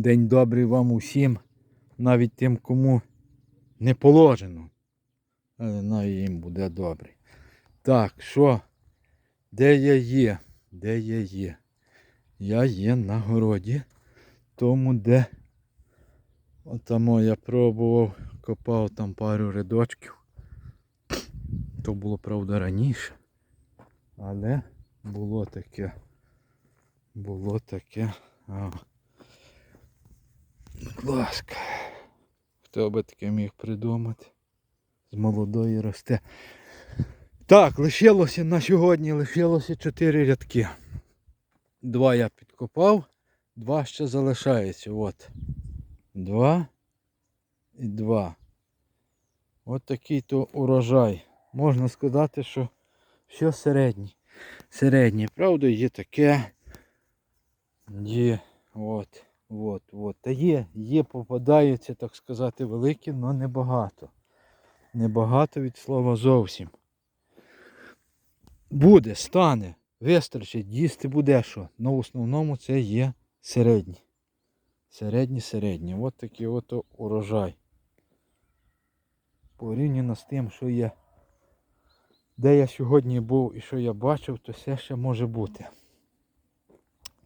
День добрий вам усім, навіть тим, кому не положено. Але навіть їм буде добре. Так, що? Де я є? Де я є? Я є на городі, тому де отамо я пробував, копав там пару рядочків. То було, правда, раніше. Але було таке. Було таке. А. Будь ласка. Хто би таке міг придумати? З молодої росте. Так, лишилося на сьогодні лишилося 4 рядки. Два я підкопав, два ще залишається. От. Два і два. От такий то урожай. Можна сказати, що все середнє. Середнє. Правда, є таке. Є. От. От, от. Та є, є, попадаються, так сказати, великі, але небагато. Небагато від слова зовсім. Буде, стане, вистачить, їсти буде що. Но в основному це є середні. Середні, середні. От такий от урожай. Порівняно з тим, що я, де я сьогодні був і що я бачив, то все ще може бути.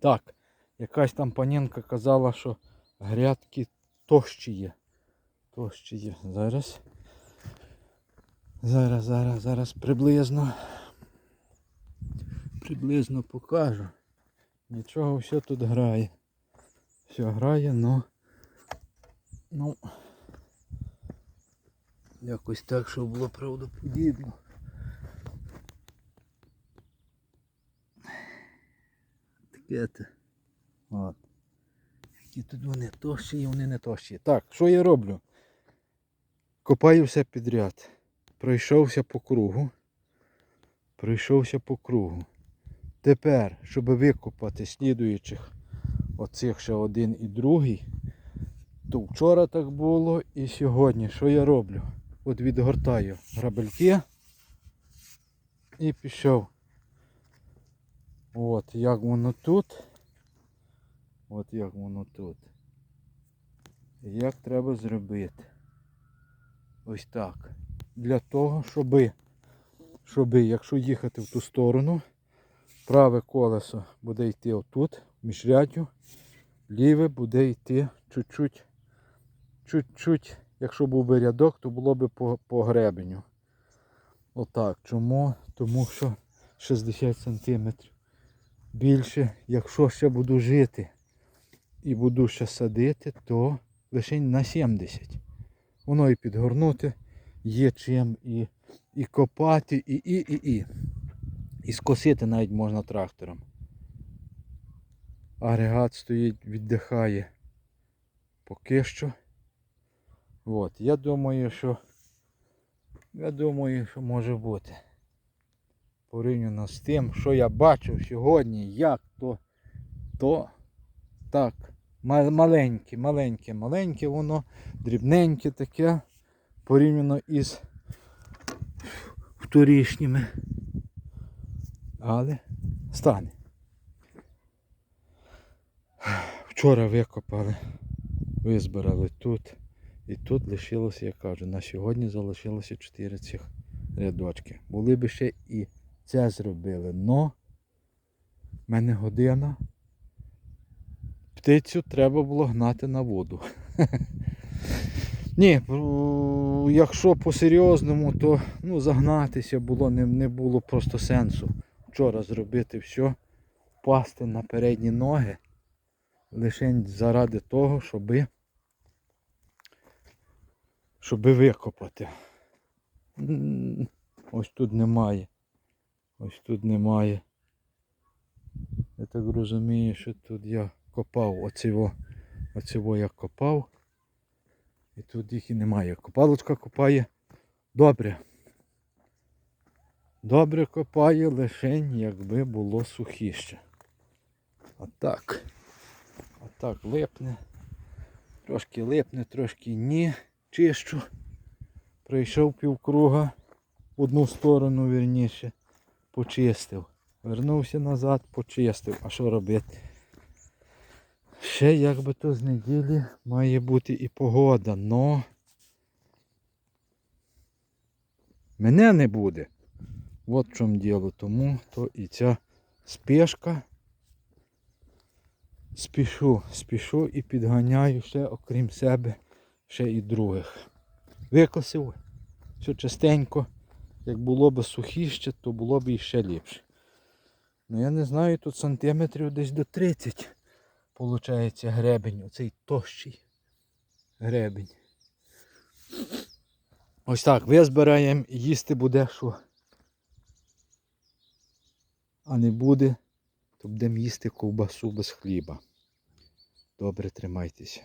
Так, якась там панінка казала, що грядки тощі є. Тощі є. Зараз. Зараз, зараз, зараз приблизно. Приблизно покажу. Нічого все тут грає. Все грає, но ну якось так, щоб було правдоподібно. Таке те. От. Які тут вони тощі і вони не тощі. Так, що я роблю? Копаю все підряд. Пройшовся по кругу. Пройшовся по кругу. Тепер, щоб викопати слідуючих оцих ще один і другий, то вчора так було і сьогодні. Що я роблю? От відгортаю грабельки і пішов. От як воно тут. От як воно тут. Як треба зробити? Ось так. Для того, щоби, щоби, якщо їхати в ту сторону, праве колесо буде йти отут, в міжряддю, ліве буде йти чуть-чуть, чуть-чуть, якщо був би рядок, то було б по, по гребеню. Отак. Чому? Тому що 60 см більше, якщо ще буду жити і буду ще садити, то лише на 70. Воно і підгорнути є чим і, і копати, і, і, і, і. І скосити навіть можна трактором. Агрегат стоїть, віддихає поки що. От, я думаю, що я думаю, що може бути. Порівняно з тим, що я бачив сьогодні, як то, то так, маленьке, маленьке, маленьке воно, дрібненьке таке, порівняно із вторішніми. Але стане. Вчора викопали, визбирали тут. І тут лишилося, я кажу, на сьогодні залишилося 4 цих рядочки. Були б ще і це зробили, но в мене година. Птицю треба було гнати на воду. Ні, якщо по-серйозному, то ну, загнатися було, не, не було просто сенсу. Вчора зробити все, пасти на передні ноги, лише заради того, щоби щоби викопати. Ось тут немає. Ось тут немає. Я так розумію, що тут я копав оцього, оцього я копав. І тут їх і немає. Копалочка копає добре. Добре копає лишень, якби було сухіше. Отак. Отак липне. Трошки липне, трошки ні. Чищу. Прийшов півкруга в одну сторону вірніше. Почистив. Вернувся назад, почистив. А що робити? Ще як би то з неділі має бути і погода, но мене не буде. От в чому діло. Тому то і ця спешка. Спішу, спішу і підганяю ще, окрім себе, ще і других. Викосив все частенько. Як було б сухіще, то було б іще ліпше. Ну я не знаю, тут сантиметрів десь до 30 Получається гребень, оцей тощий гребень. Ось так, визбираємо, їсти буде що. А не буде, то будемо їсти ковбасу без хліба. Добре, тримайтеся.